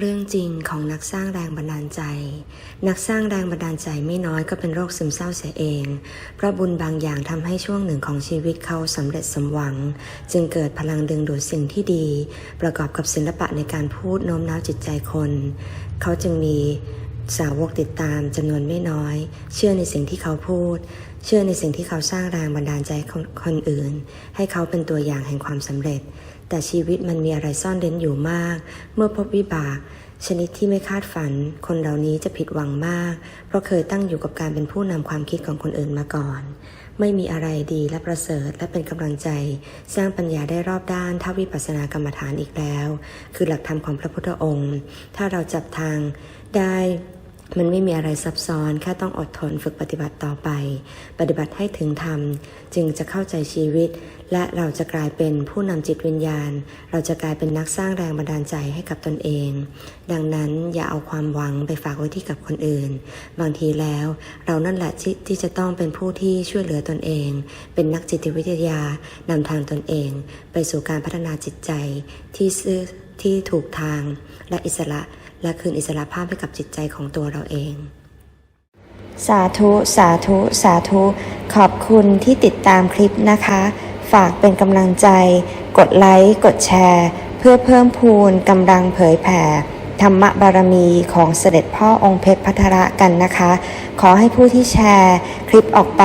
เรื่องจริงของนักสร้างแรงบันดาลใจ นักสร้างแรงบันดาลใจไม่น้อยก็เป็นโรคซึมเศร้าเสียเอง เพราะบุญบางอย่างทำให้ช่วงหนึ่งของชีวิตเขาสำเร็จสมหวัง จึงเกิดพลังดึงดูดสิ่งที่ดี ประกอบกับศิลปะในการพูดโน้มน้าวจิตใจคน เขาจึงมี สาวกติดตามจำนวนไม่น้อย เชื่อในสิ่งที่เขาพูด เชื่อในสิ่งที่เขาสร้างแรงบันดาลใจคนคนอื่น ให้เขาเป็นตัวอย่างแห่งความสำเร็จ แต่ชีวิตมันมีอะไรซ่อนเร้นอยู่มาก เมื่อพบวิบาก ชนิดที่ไม่คาดฝัน คนเหล่านี้จะผิดหวังมาก เพราะเคยตั้งอยู่กับการเป็นผู้นำความคิดของคนอื่นมาก่อน ไม่มีอะไรดีและประเสริฐและเป็นกำลังใจ สร้างปัญญาได้รอบด้านเท่าวิปัสสนากรรมฐานอีกแล้ว คือหลักธรรมของพระพุทธองค์ ถ้าเราจับทางได้ มันไม่มีอะไรซับซ้อน แค่ต้องอดทนฝึกปฏิบัติต่อไป ปฏิบัติให้ถึงธรรม จึงจะเข้าใจชีวิต และเราจะกลายเป็นผู้นำจิตวิญญาณ เราจะกลายเป็นนักสร้างแรงบันดาลใจให้กับตนเอง ดังนั้นอย่าเอาความหวังไปฝากไว้ที่กับคนอื่น บางทีแล้ว เรานั่นแหละที่ที่จะต้องเป็นผู้ที่ช่วยเหลือตนเอง เป็นนักจิตวิทยานำทางตนเอง ไปสู่การพัฒนาจิตใจที่ซื่อ ที่ถูกทางและอิสระ และคืนอิสระภาพให้กับจิตใจของตัวเราเอง สาธุ สาธุ สาธุ ขอบคุณที่ติดตามคลิปนะคะ ฝากเป็นกำลังใจ กดไลค์ กดแชร์ เพื่อเพิ่มพูนกำลังเผยแผ่ธรรมบารมีของเสด็จพ่อองค์เพชรพัทระกันนะคะ ขอให้ผู้ที่แชร์คลิปออกไป